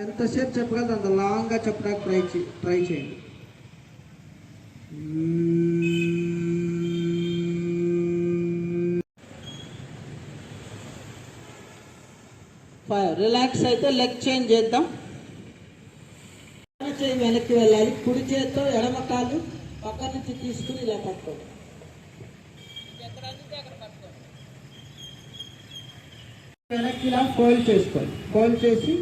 ఎంతసేపు చెప్పగలదు అంత లాంగ్గా చెప్పడానికి ట్రై ట్రై చేయండి. రిలాక్స్ అయితే లెగ్ చేంజ్ చేద్దాం. వెనక్కి వెళ్ళాలి. కుడి చేత్తో ఎడమ కాలు పక్క నుంచి తీసుకుని ఇలా పట్టుకోండి వెనక్కి ఇలా కోల్ చేసుకోండి. కోల్ చేసి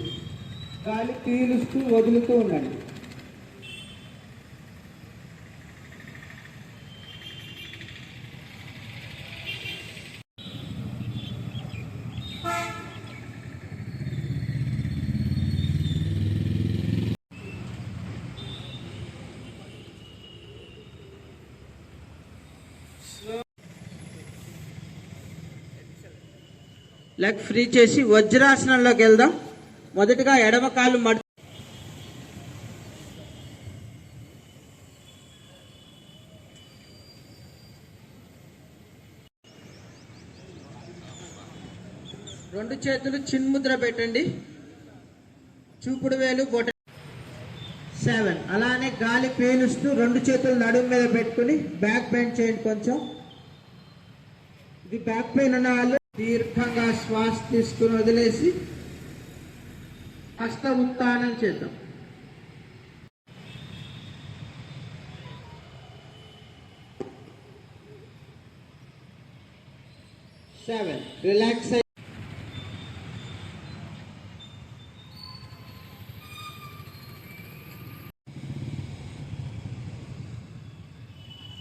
గాలి పీలుస్తూ వదులుతూ ఉండండి. లెగ్ ఫ్రీ చేసి వజ్రాసనంలోకి వెళ్దాం. మొదటగా ఎడమ కాలు మడ రెండు చేతులు చిన్ముద్ర పెట్టండి. చూపుడు వేలు బొట సెవెన్. అలానే గాలి పీలుస్తూ రెండు చేతులు నడుము మీద పెట్టుకుని బ్యాక్ పెయిన్ చేయండి కొంచెం. ఇది బ్యాక్ పెయిన్ ఉన్న వాళ్ళు దీర్ఘంగా శ్వాస తీసుకుని వదిలేసి హస్త ఉత్తానం చేద్దాం. సెవెన్. రిలాక్స్ అయ్యి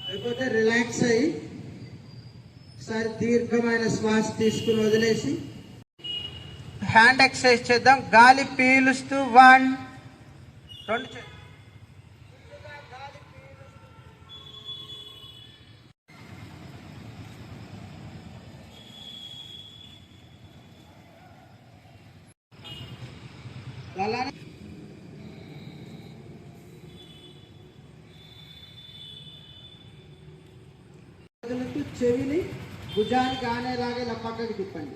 అయిపోతే రిలాక్స్ అయ్యి ఒకసారి దీర్ఘమైన శ్వాస తీసుకుని వదిలేసి. హ్యాండ్ ఎక్సర్సైజ్ చేద్దాం. గాలి పీలుస్తూ వన్. రెండు అలానే చెవిని భుజానికి ఆనేలాగా ఇలా పక్కకి తిప్పండి.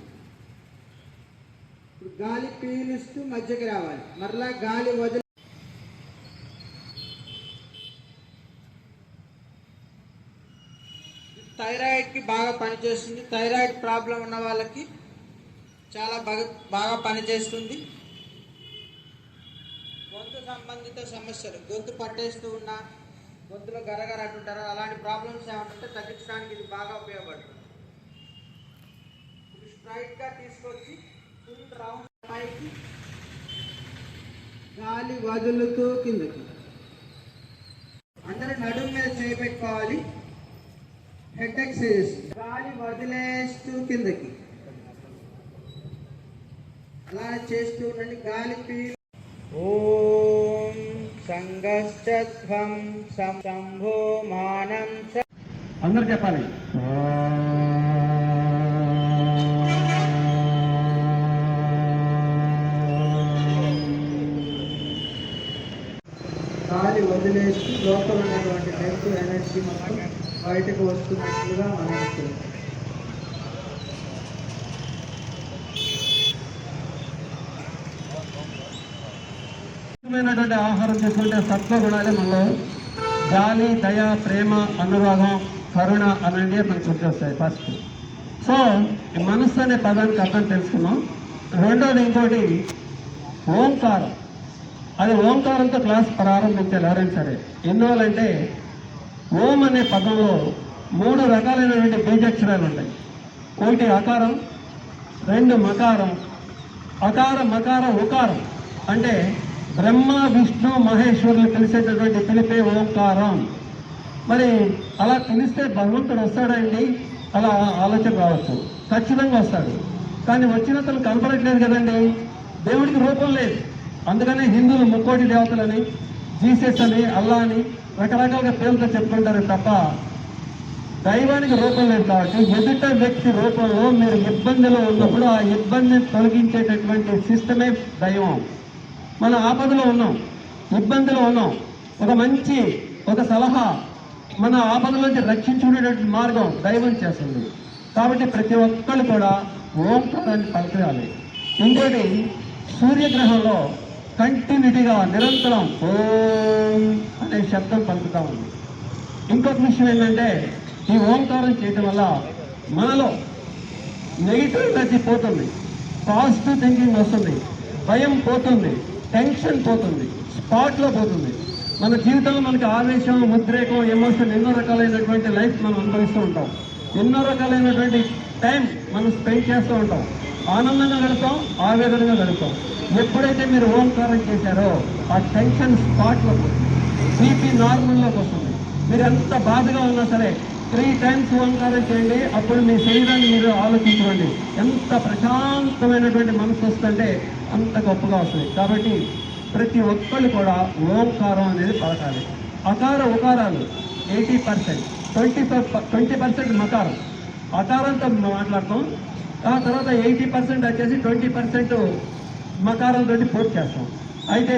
ఇప్పుడు గాలి పీలుస్తూ మధ్యకి రావాలి. మరలా గాలి వదిలి థైరాయిడ్కి బాగా పనిచేస్తుంది. థైరాయిడ్ ప్రాబ్లం ఉన్న వాళ్ళకి చాలా బాగా బాగా పనిచేస్తుంది. గొంతు సంబంధిత సమస్యలు గొంతు పట్టేస్తూ ఉన్నా గొంతులో గరగర అంటుంటారు. అలాంటి ప్రాబ్లమ్స్ ఏమంటుంటే తగ్గించడానికి ఇది బాగా ఉపయోగపడుతుంది. స్ట్రైట్గా తీసుకొచ్చి ఫుల్ రౌండ్ పైకి గాలి వదులుతూ కిందకి. అందరూ నడుము మీద చేయి పెట్టుకోవాలి. హెడ్ ఎక్సైజ్ గాలి వదిలేస్తూ కిందకి. అలా చేస్తూ ఉండండి. గాలి పీ ఓం సంగశ్చత్వం శంభో మానం చ అందరు చెప్పాలి. వదిలేసి లోపల ఉన్నటువంటి నెగిటివ్ ఎనర్జీ మొత్తం బయటకు వస్తున్నట్లుగా మనకు ముఖ్యమైనటువంటి ఆహారం తీసుకుంటే సత్వగుణాలే మనలో జాలి దయ ప్రేమ అనురాగం కరుణ అనేవి మనకు గుర్తొస్తాయి ఫస్ట్ సో మనస్సు అనే పదానికి అర్థం తెలుసుకున్నాం రెండోది ఇంకోటి ఓంకారం. అది ఓంకారంతో క్లాస్ ప్రారంభించాలి ఎవరైనా సరే. ఎందువల్లంటే ఓం అనే పదంలో మూడు రకాలైనటువంటి బీజాక్షరాలు ఉంటాయి. ఒకటి అకారం రెండు మకారం అకార మకార ఉకారం. అంటే బ్రహ్మ విష్ణు మహేశ్వరులు తెలిసేటటువంటి పిలిపే ఓంకారం. మరి అలా పిలిస్తే భగవంతుడు వస్తాడండి? అలా ఆలోచన రావచ్చు. ఖచ్చితంగా వస్తాడు. కానీ వచ్చినంతలు కనపడట్లేదు కదండి? దేవుడికి రూపం లేదు. అందుకనే హిందువులు ముక్కోటి దేవతలని జీసస్ అని అల్లా అని రకరకాలుగా పేర్లతో చెప్పుకుంటారు తప్ప దైవానికి రూపం లేదు కాబట్టి ఎదుట వ్యక్తి రూపంలో మీరు ఇబ్బందిలో ఉన్నప్పుడు ఆ ఇబ్బందిని తొలగించేటటువంటి సిస్టమే దైవం. మనం ఆపదలో ఉన్నాం ఇబ్బందిలో ఉన్నాం. ఒక మంచి ఒక సలహా మన ఆపదలోంచి నుంచి రక్షించుకునేటువంటి మార్గం దైవం చేస్తుంది. కాబట్టి ప్రతి ఒక్కళ్ళు కూడా ఓంకారాన్ని పలకరాలి. ఇంకోటి సూర్యగ్రహంలో కంటిన్యూటీగా నిరంతరం ఓం అనే శబ్దం పలుకుతా ఉంది. ఇంకొక విషయం ఏంటంటే ఈ ఓంకారం చేయటం వల్ల మనలో నెగిటివ్ ఎనర్జీ పోతుంది పాజిటివ్ థింకింగ్ వస్తుంది భయం పోతుంది టెన్షన్ పోతుంది స్పాట్లో పోతుంది. మన జీవితంలో మనకి ఆవేశం ఉద్రేకం ఎమోషన్ ఎన్నో రకాలైనటువంటి లైఫ్ మనం అనుభవిస్తూ ఉంటాం. ఎన్నో రకాలైనటువంటి టైం మనం స్పెండ్ చేస్తూ ఉంటాం. ఆనందంగా గడుపుతాం ఆవేదనగా గడుపుతాం. ఎప్పుడైతే మీరు ఓంకారం చేశారో ఆ టెన్షన్ స్పాట్లో పోతుంది బీపీ నార్మల్లోకి వస్తుంది. మీరు ఎంత బాధగా ఉన్నా సరే త్రీ టైమ్స్ ఓంకారం చేయండి అప్పుడు మీ శరీరాన్ని మీరు ఆలోచించుకోండి. ఎంత ప్రశాంతమైనటువంటి మనసు వస్తుంటే అంత గొప్పగా వస్తుంది. కాబట్టి ప్రతి ఒక్కళ్ళు కూడా ఓంకారం అనేది పలకాలి. అకార ఉకారాలు eighty percent twenty twenty percent మకారం. అకారంతో మాట్లాడతాం ఆ తర్వాత ఎయిటీ పర్సెంట్ వచ్చేసి ట్వంటీ పర్సెంట్ మకారంతో పూర్తి చేస్తాం. అయితే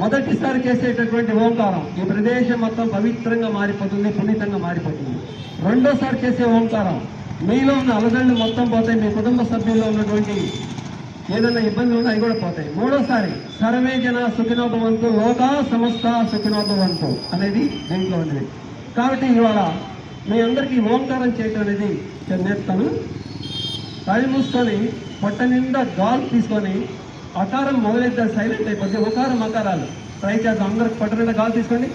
మొదటిసారి చేసేటటువంటి ఓంకారం ఈ ప్రదేశం మొత్తం పవిత్రంగా మారిపోతుంది పునీతంగా మారిపోతుంది. రెండోసారి చేసే ఓంకారం మీలో ఉన్న అలజడులు మొత్తం పోతాయి మీ కుటుంబ సభ్యుల్లో ఉన్నటువంటి ఏదైనా ఇబ్బందులు ఉన్నా అవి కూడా పోతాయి. మూడోసారి సర్వే జన సుఖినోభవంతు లోక సమస్త సుఖినోభవంతు అనేది దీంట్లో ఉంది. కాబట్టి ఇవాళ మీ అందరికీ ఓంకారం చేయటం అనేది నేను నేర్పుతాను. కళ్ళు మూసుకొని పొట్ట నిండా గాల్ తీసుకొని అకారం మొదలైతే సైలెంట్ అయిపోతే ఒకారం అకారాలు ట్రై చేద్దాం. అందరికి పొట్ట నిండా గాల్ తీసుకోండి